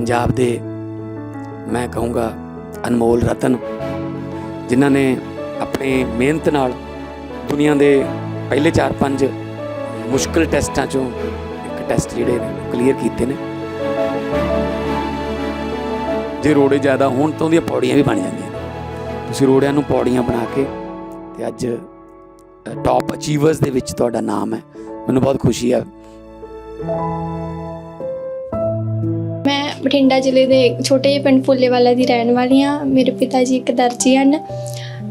ਪੰਜਾਬ ਦੇ, ਮੈਂ ਕਹੂੰਗਾ ਅਨਮੋਲ ਰਤਨ, ਜਿਨ੍ਹਾਂ ਨੇ ਆਪਣੇ ਮਿਹਨਤ ਨਾਲ ਦੁਨੀਆ ਦੇ ਪਹਿਲੇ 4-5 ਮੁਸ਼ਕਲ ਟੈਸਟਾਂ ਚੋਂ ਇੱਕ ਟੈਸਟ ਜਿਹੜੇ ਨੇ ਕਲੀਅਰ ਕੀਤੇ ਨੇ। ਜੇ ਰੋੜੇ ਜ਼ਿਆਦਾ ਹੋਣ ਤਾਂ ਉਹਦੀਆਂ ਪੌੜੀਆਂ ਵੀ ਬਣ ਜਾਂਦੀਆਂ ਤੁਸੀਂ ਰੋੜਿਆਂ ਨੂੰ ਪੌੜੀਆਂ ਬਣਾ ਕੇ ਤੇ ਅੱਜ ਟੌਪ ਅਚੀਵਰਸ ਦੇ ਵਿੱਚ ਤੁਹਾਡਾ ਨਾਮ ਹੈ। ਮੈਨੂੰ ਬਹੁਤ ਖੁਸ਼ੀ ਹੈ ਬਠਿੰਡਾ ਜ਼ਿਲ੍ਹੇ ਦੇ ਛੋਟੇ ਜਿਹੇ ਪਿੰਡ ਫੁੱਲੇਵਾਲਾ ਦੀ ਰਹਿਣ ਵਾਲੀ ਹਾਂ। ਮੇਰੇ ਪਿਤਾ ਜੀ ਇੱਕ ਦਰਜੀ ਹਨ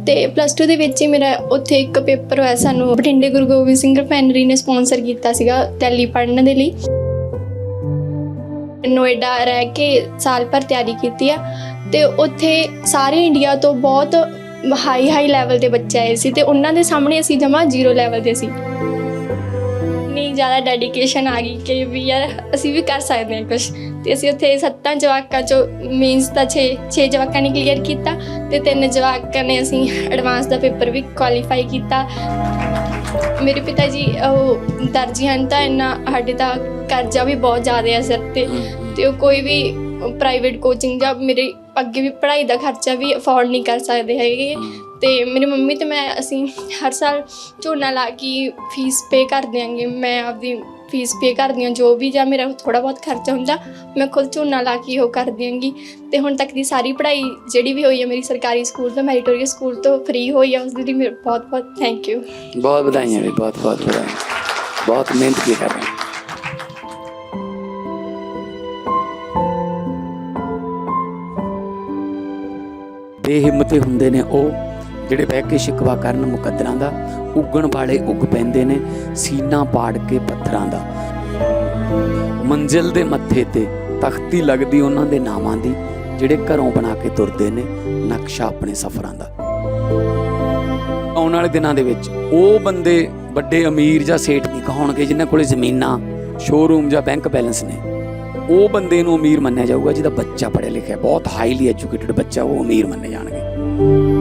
ਤੇ ਪਲੱਸ 2 ਦੇ ਵਿੱਚ ਹੀ ਮੇਰਾ ਉੱਥੇ ਇੱਕ ਪੇਪਰ ਹੋਇਆ ਸਾਨੂੰ। ਬਠਿੰਡੇ ਗੁਰੂ ਗੋਬਿੰਦ ਸਿੰਘ ਰਿਫਾਈਨਰੀ ਨੇ ਸਪਾਂਸਰ ਕੀਤਾ ਸੀਗਾ ਦਿੱਲੀ ਪੜ੍ਹਨ ਦੇ ਲਈ। ਨੋਇਡਾ ਰਹਿ ਕੇ ਸਾਲ ਭਰ ਤਿਆਰੀ ਕੀਤੀ ਆ ਤੇ ਉੱਥੇ ਸਾਰੇ ਇੰਡੀਆ ਤੋਂ ਬਹੁਤ ਹਾਈ ਹਾਈ ਲੈਵਲ ਦੇ ਬੱਚੇ ਆਏ ਸੀ ਤੇ ਉਹਨਾਂ ਦੇ ਸਾਹਮਣੇ ਅਸੀਂ ਜਮਾ ਜ਼ੀਰੋ ਲੈਵਲ ਦੇ ਸੀ। ਨਹੀਂ ਜ਼ਿਆਦਾ ਡੈਡੀਕੇਸ਼ਨ ਆ ਗਈ ਕਿ ਵੀ ਯਾਰ ਅਸੀਂ ਵੀ ਕਰ ਸਕਦੇ ਹਾਂ ਕੁਝ ਤੇ ਅਸੀਂ ਉੱਥੇ ਸੱਤਾਂ ਜਵਾਕਾਂ ਚੋਂ ਮੀਨਸ ਦਾ 6 6 ਜਵਾਕਾਂ ਨੇ ਕਲੀਅਰ ਕੀਤਾ ਤੇ ਤਿੰਨ ਜਵਾਕਾਂ ਨੇ ਅਸੀਂ ਐਡਵਾਂਸ ਦਾ ਪੇਪਰ ਵੀ ਕੁਆਲੀਫਾਈ ਕੀਤਾ। ਮੇਰੇ ਪਿਤਾ ਜੀ ਉਹ ਦਰਜੀ ਹਨ ਤਾਂ ਇੰਨਾ ਸਾਡੇ ਤਾਂ ਕਰਜ਼ਾ ਵੀ ਬਹੁਤ ਜ਼ਿਆਦਾ ਹੈ ਸਿਰ ਤੇ। ਤੇ ਉਹ ਕੋਈ ਵੀ ਪ੍ਰਾਈਵੇਟ ਕੋਚਿੰਗ ਜਾਂ ਮੇਰੇ ਅੱਗੇ ਵੀ ਪੜ੍ਹਾਈ ਦਾ ਖਰਚਾ ਵੀ ਅਫੋਰਡ ਨਹੀਂ ਕਰ ਸਕਦੇ ਹੈਗੇ। ਤੇ ਮੇਰੀ ਮੰਮੀ ਤੇ ਮੈਂ, ਅਸੀਂ ਹਰ ਸਾਲ ਝੋਨਾ ਲਾ ਕੇ ਫੀਸ ਪੇ ਕਰ ਦਿਆਂਗੇ। ਮੈਂ ਆਪਦੀ ਫੀਸ ਪੇ ਕਰਦੀ ਹਾਂ ਜੋ ਵੀ ਜਾਂ ਮੇਰਾ ਥੋੜਾ ਬਹੁਤ ਖਰਚਾ ਹੁੰਦਾ, ਮੈਂ ਖੁਦ ਝੋਨਾ ਲਾ ਕੇ ਉਹ ਕਰ ਦਿਆਂਗੀ। ਤੇ ਹੁਣ ਤੱਕ ਦੀ ਸਾਰੀ ਪੜ੍ਹਾਈ ਜਿਹੜੀ ਵੀ ਹੋਈ ਹੈ ਮੇਰੀ ਸਰਕਾਰੀ ਸਕੂਲ ਤੋਂ, ਮੈਰੀਟੋਰੀਅਸ ਸਕੂਲ ਤੋਂ ਫ੍ਰੀ ਹੋਈ ਹੈ, ਉਸ ਦੇ ਲਈ ਮੇਰੇ ਬਹੁਤ ਬਹੁਤ ਥੈਂਕ ਯੂ ਬਹੁਤ ਵਧਾਈਆਂ ਵੀ ਬਹੁਤ ਬਹੁਤ ਵਧਾਈਆਂ। ਬਹੁਤ ਮਿਹਨਤ ਕੀ ਕਰ ਰਹੇ ਬੇਹਿੰਮਤੇ ਹੁੰਦੇ ਨੇ ਉਹ, ਜਿਹੜੇ ਬਹਿ ਕੇ ਸ਼ਿਕਵਾ ਕਰਨ ਮੁਕੱਦਰਾਂ ਦਾ, ਉੱਗਣ ਵਾਲੇ ਉੱਗ ਪੈਂਦੇ ਨੇ ਸੀਨਾ ਪਾੜ ਕੇ ਪੱਥਰਾਂ ਦਾ। ਮੰਜ਼ਿਲ ਦੇ ਮੱਥੇ ਤੇ ਤਖਤੀ ਲੱਗਦੀ ਉਹਨਾਂ ਦੇ ਨਾਮਾਂ ਦੀ, ਜਿਹੜੇ ਘਰੋਂ ਬਣਾ ਕੇ ਤੁਰਦੇ ਨੇ ਨਕਸ਼ਾ ਆਪਣੇ ਸਫ਼ਰਾਂ ਦਾ। ਆਉਣ ਵਾਲੇ ਦਿਨਾਂ ਦੇ ਵਿੱਚ ਉਹ ਬੰਦੇ ਵੱਡੇ ਅਮੀਰ ਜਾਂ ਸੇਠ ਨਹੀਂ ਕਹਾਉਣਗੇ, ਜਿਨ੍ਹਾਂ ਕੋਲੇ ਜ਼ਮੀਨਾਂ ਸ਼ੋਰੂਮ ਜਾਂ ਬੈਂਕ ਬੈਲੈਂਸ ਨੇ। ਉਹ ਬੰਦੇ ਨੂੰ ਅਮੀਰ ਮੰਨਿਆ ਜਾਊਗਾ ਜਿਹਦਾ ਬੱਚਾ ਪੜ੍ਹਿਆ ਲਿਖਿਆ ਬਹੁਤ ਹਾਈਲੀ ਐਜੂਕੇਟਿਡ ਬੱਚਾ ਉਹ ਅਮੀਰ ਮੰਨੇ ਜਾਣਗੇ।